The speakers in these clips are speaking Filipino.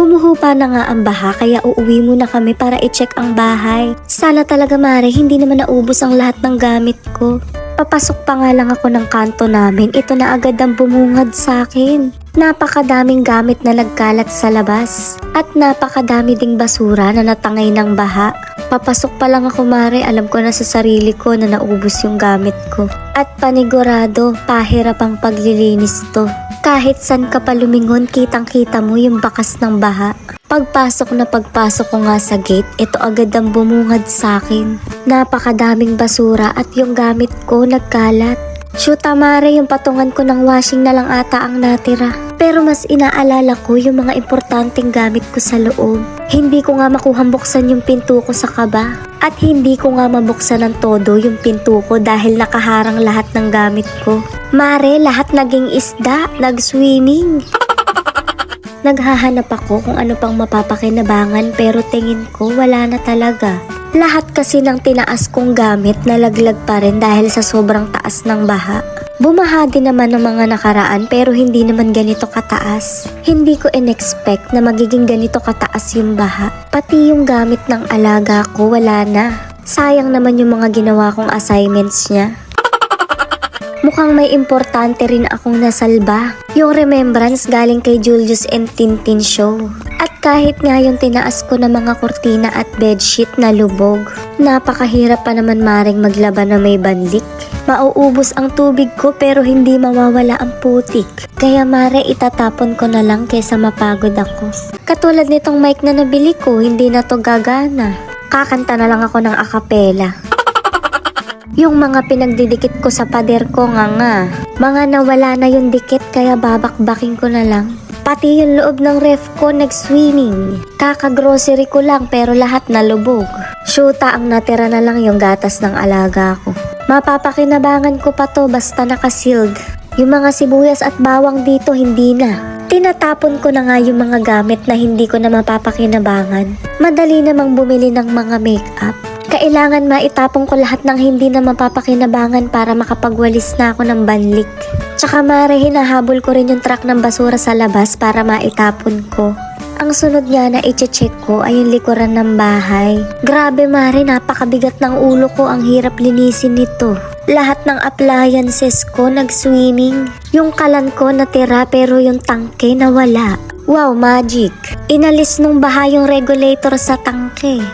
Humuhupa na nga ang baha kaya uuwi muna kami para i-check ang bahay. Sana talaga Mare, hindi naman naubos ang lahat ng gamit ko. Papasok pa nga lang ako ng kanto namin, ito na agad ang bumungad sa akin. Napakadaming gamit na nagkalat sa labas. At napakadami ding basura na natangay ng baha. Papasok pa lang ako mare, alam ko na sa sarili ko na naubos yung gamit ko. At panigurado, pahirap ang paglilinis to. Kahit san ka pa lumingon, kitang kita mo yung bakas ng baha. Pagpasok na pagpasok ko nga sa gate, ito agad ang bumungad sa akin. Napakadaming basura at yung gamit ko nagkalat. Shoot, mare, yung patungan ko ng washing na lang ata ang natira. Pero mas inaalala ko yung mga importanteng gamit ko sa loob. Hindi ko nga makuhang buksan yung pinto ko sa kaba. At hindi ko nga mabuksan ng todo yung pinto ko dahil nakaharang lahat ng gamit ko. Mare, lahat naging isda, nag-swimming. Naghahanap ako kung ano pang mapapakinabangan pero tingin ko wala na talaga. Lahat kasi ng tinaas kong gamit nalaglag pa rin dahil sa sobrang taas ng baha. Bumaha din naman ng mga nakaraan pero hindi naman ganito kataas. Hindi ko in-expect na magiging ganito kataas yung baha. Pati yung gamit ng alaga ko wala na. Sayang naman yung mga ginawa kong assignments niya. Mukhang may importante rin akong nasalba. Yung remembrance galing kay Julius and Tintin show. At kahit nga yung tinaas ko na mga kurtina at bedsheet na lubog, napakahirap pa naman maring maglaban na may bandik. Mauubos ang tubig ko pero hindi mawawala ang putik. Kaya mare itatapon ko na lang kesa mapagod ako. Katulad nitong mic na nabili ko, hindi na to gagana. Kakanta na lang ako ng akapela. Yung mga pinagdidikit ko sa pader ko nga nga. Mga nawala na yung dikit kaya babakbaking ko na lang. Pati yung loob ng ref ko nag-swimming. Kaka-grocery ko lang pero lahat nalubog. Shoota ang natira na lang yung gatas ng alaga ko. Mapapakinabangan ko pa to basta nakasealed. Yung mga sibuyas at bawang dito hindi na. Tinatapon ko na nga yung mga gamit na hindi ko na mapapakinabangan. Madali namang bumili ng mga makeup. Kailangan maitapon ko lahat ng hindi na mapapakinabangan para makapagwalis na ako ng banlik. Tsaka mare, hinahabol ko rin yung truck ng basura sa labas para maitapon ko. Ang sunod niya na iche-check ko ay yung likuran ng bahay. Grabe mare, napakabigat ng ulo ko, ang hirap linisin nito. Lahat ng appliances ko nag-swimming. Yung kalan ko natira pero yung tangke nawala. Wow, magic! Inalis nung baha yung regulator sa tangke.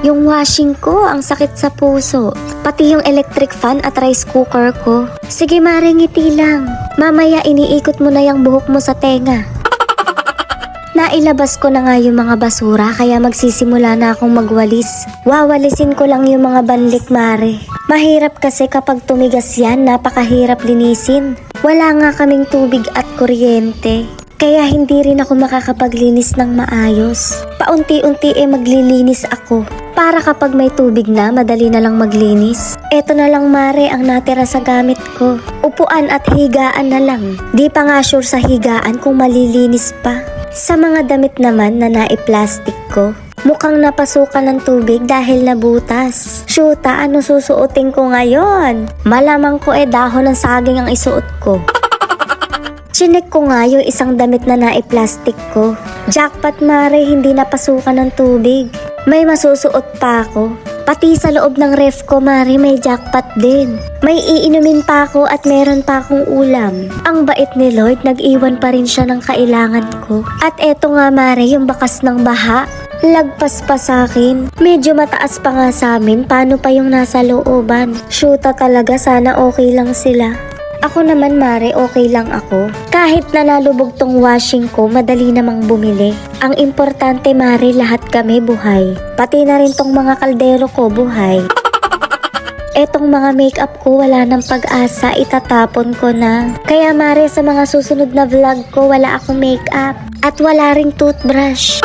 Yung washing ko, ang sakit sa puso. Pati yung electric fan at rice cooker ko. Sige mare, ngiti lang. Mamaya iniikot mo na yung buhok mo sa tenga. Nailabas ko na nga yung mga basura kaya magsisimula na akong magwalis. Wawalisin ko lang yung mga banlik mare. Mahirap kasi kapag tumigas yan, napakahirap linisin. Wala nga kaming tubig at kuryente. Kaya hindi rin ako makakapaglinis ng maayos. Paunti-unti eh maglilinis ako. Para kapag may tubig na, madali na lang maglinis. Eto na lang mare ang natira sa gamit ko. Upuan at higaan na lang. Di pa nga sure sa higaan kung malilinis pa. Sa mga damit naman na naiplastic ko, mukhang napasukan ng tubig dahil nabutas. Shoota, ano susuotin ko ngayon? Malamang ko eh dahon ng saging ang isuot ko. Chinek ko nga yung isang damit na naiplastic ko. Jackpot mare, hindi napasukan ng tubig. May masusuot pa ako. Pati sa loob ng ref ko, Mari, may jackpot din. May iinumin pa ako at meron pa akong ulam. Ang bait ni Lord, nag-iwan pa rin siya ng kailangan ko. At eto nga, Mari, yung bakas ng baha. Lagpas pa sa akin. Medyo mataas pa nga sa amin. Paano pa yung nasa looban? Shoota talaga, sana okay lang sila. Ako naman mare, okay lang ako. Kahit na nalubog tong washing ko, madali namang bumili. Ang importante mare, lahat kami buhay. Pati na rin tong mga kaldero ko buhay. Etong mga makeup ko wala ng pag-asa, itatapon ko na. Kaya mare, sa mga susunod na vlog ko, wala akong makeup. At wala ring toothbrush.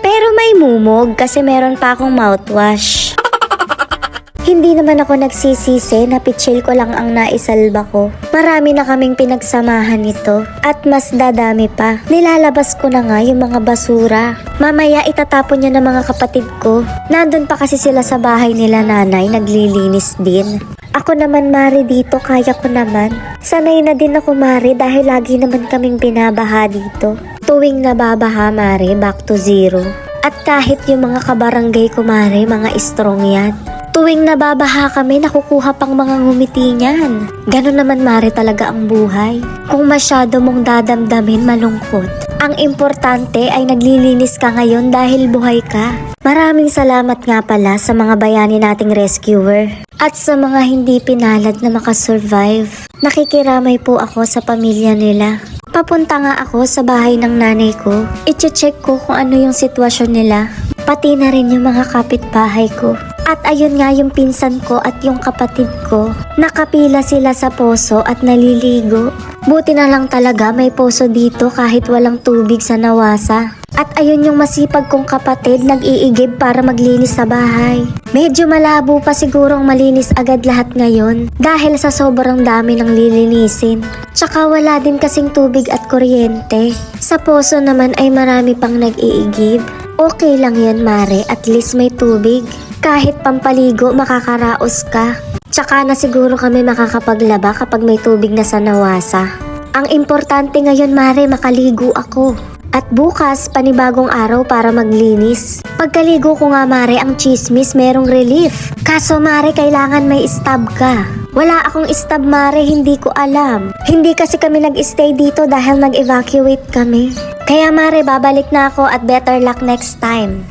Pero may mumog kasi meron pa akong mouthwash. Hindi naman ako nagsisisi na pitchil ko lang ang naisalba ko. Marami na kaming pinagsamahan nito at mas dadami pa. Nilalabas ko na nga yung mga basura. Mamaya itatapon niya ng mga kapatid ko. Nandun pa kasi sila sa bahay nila nanay naglilinis din. Ako naman Mare dito, kaya ko naman. Sanay na din ako Mare dahil lagi naman kaming binabaha dito. Tuwing nababaha Mare, back to zero. At kahit yung mga kabarangay ko Mare, mga strong yan. Tuwing nababaha kami, nakukuha pang mga ngumiti niyan. Ganon naman Mare talaga ang buhay. Kung masyado mong dadamdamin, malungkot. Ang importante ay naglilinis ka ngayon dahil buhay ka. Maraming salamat nga pala sa mga bayani nating rescuer. At sa mga hindi pinalad na makasurvive. Nakikiramay po ako sa pamilya nila. Papunta nga ako sa bahay ng nanay ko. Iche-check ko kung ano yung sitwasyon nila. Pati na rin yung mga kapitbahay ko. At ayun nga yung pinsan ko at yung kapatid ko. Nakapila sila sa poso at naliligo. Buti na lang talaga may poso dito kahit walang tubig sa nawasa. At ayun yung masipag kong kapatid nag-iigib para maglinis sa bahay. Medyo malabo pa sigurong malinis agad lahat ngayon dahil sa sobrang dami ng lilinisin. Tsaka wala din kasing tubig at kuryente. Sa poso naman ay marami pang nag-iigib. Okay lang yan Mare, at least may tubig. Kahit pampaligo makakaraos ka. Tsaka na siguro kami makakapaglaba kapag may tubig na sa nawasa. Ang importante ngayon Mare, makaligo ako. At bukas, panibagong araw para maglinis. Pagkaligo ko nga Mare, ang chismis merong relief. Kaso Mare, kailangan may stab ka. Wala akong stab Mare, hindi ko alam. Hindi kasi kami nag-stay dito dahil nag-evacuate kami. Kaya Mare, babalik na ako at better luck next time.